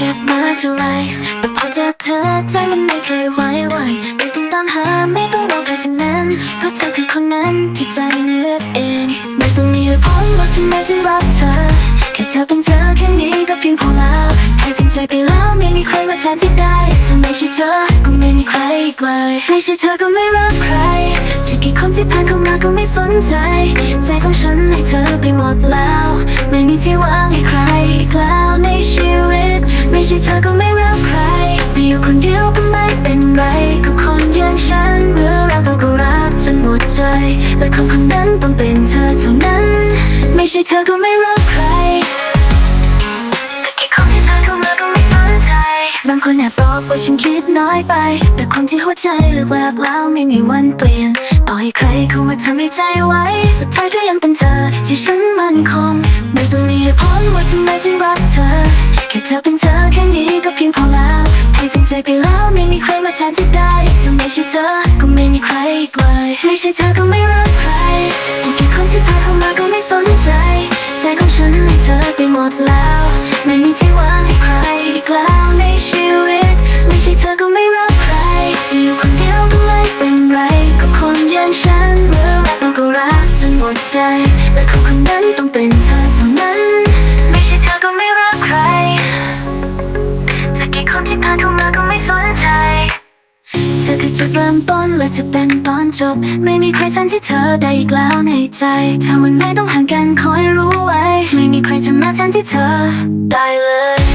จ็บมาเท่าไรแต่พอเจอเธอใจมันไม่เคยไหวหวันไม่ต้องตามหาไม่ต้องรอใครทั้งนั้น เพราะเธอคือคนนั้นที่ใจเลือกเอง ไม่ต้องมีเหตุผลว่าทำไมฉันรักเธอ แค่เธอเป็นเธอแค่นี้ก็เพียงพอแล้วให้จริงใจไปแล้วไม่มีใครมาแทนที่ได้ถ้าไม่ใช่เธอก็ไม่มีใครอีกเลยไม่ใช่เธอก็ไม่รักใครจะกี่คนที่ผ่านเข้ามาก็ไม่สนใจ ใจของฉันให้เธอไปหมดแล้ว ไม่มีที่ว่างให้ ใช่เธอก็ไม่รักใคร จะอยู่คนเดียวก็ไม่เป็นไรกับคนอย่างฉันเมื่อรักเราก็รักจนหมดใจ และคนคนนั้นต้องเป็นเธอเท่านั้น ไม่ใช่เธอก็ไม่รักใครจะกี่คนที่ผ่านเข้ามาก็ไม่สนใจบางคนแอบบอกว่าฉันคิดน้อยไป แต่คนที่หัวใจเลือกแล้วแล้วไม่มีวันเปลี่ยน ต่อให้ใครเข้ามาทำให้ใจไว้ สุดท้ายก็ยังเป็นเธอที่ฉันมั่นคงไม่ต้องมีเหตุผลว่าทำไมฉันรักเธอแค่เธอเป็นเธอ นี้ก็เพียงพอแล้วให้จริงใจไปแล้วไม่มีใครมาแทนที่ได้ถ้าไม่ใช่เธอก็ไม่มีใครอีกเลยไม่ใช่เธอก็ไม่รักใครจะกี่คนที่ผ่าเข้ามาก็ไม่สนใจใจของฉันให้เธอไปหมดแล้ว ไม่มีที่ว่างให้ใครอีกแล้วในชีวิต ไม่ใช่เธอก็ไม่รักใครจะอยู่คนเดียวก็ไม่เป็นไรกับคนอย่างฉันเมื่อรักเราก็รักจนหมดใจและคนคนนั้นต้อง อคือจุดเริ่มต้นและจะเป็นตอนจบ ไม่มีใครแทนที่เธอได้อีกแล้วในใจถ้าวันไหนต้องห่างกันคอยรู้ไว้ ไม่มีใครจะมาแทนที่เธอได้เลย